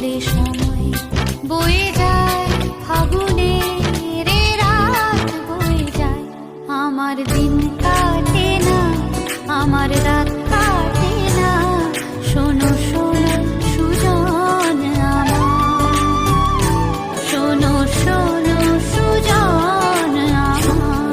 বলে সময় বয়ে যায় ফাগুনে আমার দিন কাটে না, আমার রাত কাটে না। শোনো শোনো সুজন শোনো শোনো সুজন আমার।